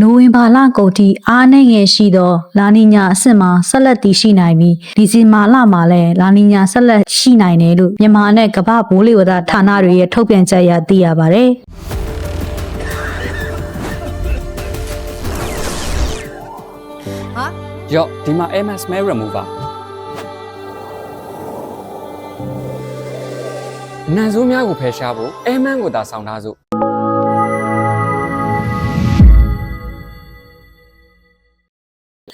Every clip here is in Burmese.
နိုဝင်ဘာလကုန်ထိအားနည်းငယ်ရှိသောလာနီညာအဆင့်မှာဆက်လက်တည်ရှိနိုင်ပြီးဒီဇင်ဘာလမှာလည်းလာနီညာဆက်လက်ရှိနိုင်တယ်လို့မြန်မာနဲ့ကမ္ဘာဘိုးလေဝသဌာနတွေရဲ့ထုတ်ပြန်ချက်အရသိရပါတယ်။ရော့ဒီမှာ MS smell remover နန်ဆိုးများကိုဖယ်ရှားဖို့ Airman ကိုသာဆောင်ထားစို့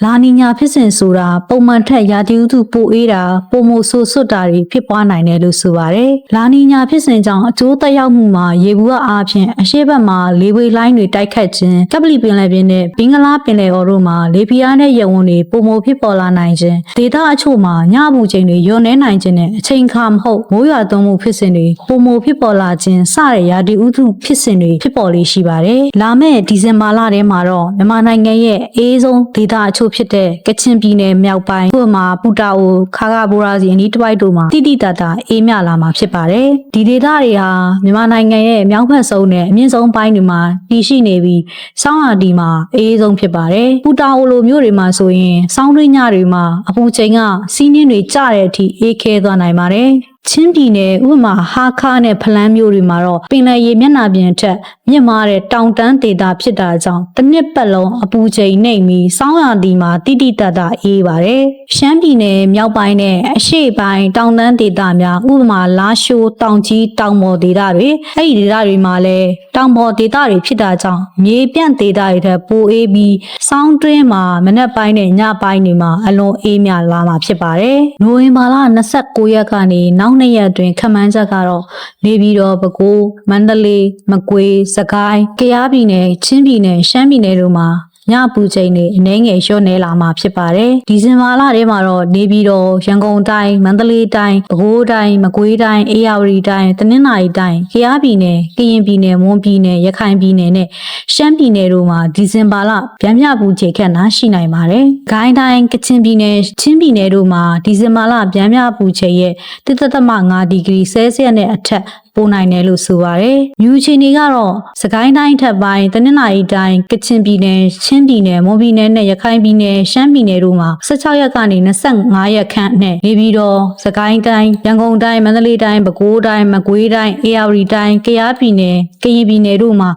လာနီညာဖြစ်စဉ်ဆိုတာပုံမှန်ထက်ရာသီဥတုပိုအေးတာပုံမိုဆိုးဆွတ်တာတွေဖြစ်ပွားနိုင်တယ်လို့ဆိုပါတယ်။လာနီညာဖြစ်စဉ်ကြောင့်အကျိုးသက်ရောက်မှုမှာရေဘူးအားဖြင့်အရှေ့ဘက်မှာလေပွေလိုင်းတွေတိုက်ခတ်ခြင်းကပလီပင်လယ်ပြင်နဲ့ဘင်္ဂလားပင်လယ်အော်တို့မှာလေပြားနဲ့ရေဝန်းတွေပုံမိုဖြစ်ပေါ်လာနိုင်ခြင်းဒေသအချို့မှာညအပူချိန်တွေညွန်နေနိုင်ခြင်းနဲ့အချိန်ခါမဟုတ်မိုးရွာသွန်းမှုဖြစ်စဉ်တွေပုံမိုဖြစ်ပေါ်လာခြင်းစတဲ့ရာသီဥတုဖြစ်စဉ်တွေဖြစ်ပေါ်လေရှိပါတယ်။လာမယ့်ဒီဇင်ဘာလထဲမှာတော့မြန်မာနိုင်ငံရဲ့အေးဆုံးဒေသအချို့ဖြစ်တဲ့ကချင်ပြည်နယ်မြောက်ပိုင်းဥပမာပူတာအိုခါဂါဘိုရာစီအနီးတစ်ပိုက်တို့မှာတိတိတတ်တာအေးမြလာမှာဖြစ်ပါတယ်။ဒီဒေသတွေဟာမြန်မာနိုင်ငံရဲ့မြောက်ဘက်ဆုံးနဲ့အမြင့်ဆုံးပိုင်းတွေမှာတည်ရှိနေပြီးစောင်းရာဒီမှာအေးဆုံးဖြစ်ပါတယ်။ပူတာအိုလိုမျိုးတွေမှာဆိုရင်စောင်းတွင်းညတွေမှာအပူချိန်ကစီးနှင်းတွေကျတဲ့အထိအေးခဲသွားနိုင်ပါတယ်။ ချင်းပြည်နယ်ဥပမာဟာခါနဲ့ဖလန်းမျိုးတွေမှာတော့ပင်လယ်ရေမျက်နှာပြင်ထက်မြင့်မားတဲ့တောင်တန်းဒေသဖြစ်တာကြောင့်တစ်နှစ်ပတ်လုံးအပူချိန်နှိမ်ပြီးစောင်းရာသီမှာတိတိတတ်တာအေးပါတယ်။ရှမ်းပြည်နယ်မြောက်ပိုင်းနဲ့အရှေ့ပိုင်းတောင်တန်းဒေသများဥပမာလာရှိုးတောင်ကြီးတောင်ပေါ်ဒေသတွေအဲ့ဒီဒေသတွေမှာလည်းတောင်ပေါ်ဒေသတွေဖြစ်တာကြောင့်မြေပြန့်ဒေသတွေထက်ပိုအေးပြီးစောင်းတွင်းမှာမနက်ပိုင်းနဲ့ညပိုင်းတွေမှာအလွန်အေးမြလာမှာဖြစ်ပါတယ်။နိုဝင်ဘာလ29ရက်ကနေနောက်နှစ်ရက်အတွင်းခန့်မှန်းချက်ကတော့နေပြည်တော်ပဲခူးမန္တလေးမကွေးစကိုင်းကယားပြည်နယ်ချင်းပြည်နယ်ရှမ်းပြည်နယ်တို့မှာ ညပူချိန်တွေအနှဲငယ်လျှော့နေလာမှာဖြစ်ပါတယ်။ဒီဇင်ဘာလထဲမှာတော့နေပြည်တော်ရန်ကုန်တိုင်းမန္တလေးတိုင်းပဲခူးတိုင်းမကွေးတိုင်းအေရဝတီတိုင်းတနင်္သာရီတိုင်းကယားပြည်နယ်ကရင်ပြည်နယ်မွန်ပြည်နယ်ရခိုင်ပြည်နယ်နဲ့ရှမ်းပြည်နယ်တို့မှာဒီဇင်ဘာလဗျံမြပူချိန်ခန့်နာရှိနိုင်ပါတယ်။ဂိုင်းတိုင်းကချင်ပြည်နယ်ချင်းပြည်နယ်တို့မှာဒီဇင်ဘာလဗျံမြပူချိန်ရဲ့1.5ဒီဂရီဆဲလ်စီယပ်နဲ့အထက်ပိုနိုင်တယ်လို့ဆိုပါရယ်။မြူချီနေကတော့စကိုင်းတိုင်းထပ်ပိုင်းတနင်္လာရီတိုင်းကချင်ပြည်နယ်ချင်းပြည်နယ်မွန်ပြည်နယ်နဲ့ရခိုင်ပြည်နယ်ရှမ်းပြည်နယ်တို့မှာ16ရက်ကနေ25ရက်ခန့်နဲ့နေပြီးတော့စကိုင်းတိုင်းရန်ကုန်တိုင်းမန္တလေးတိုင်းပဲခူးတိုင်းမကွေးတိုင်းအေရဝတီတိုင်းကယားပြည်နယ်ကရင်ပြည်နယ်တို့မှာ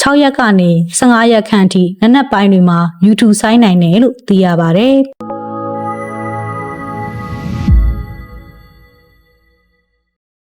6ရက်ကနေ15ရက်ခန့်အထိနက်နက်ပိုင်းတွေမှာ YouTube ဆိုင်းနိုင်တယ်လို့သိရပါဗျ။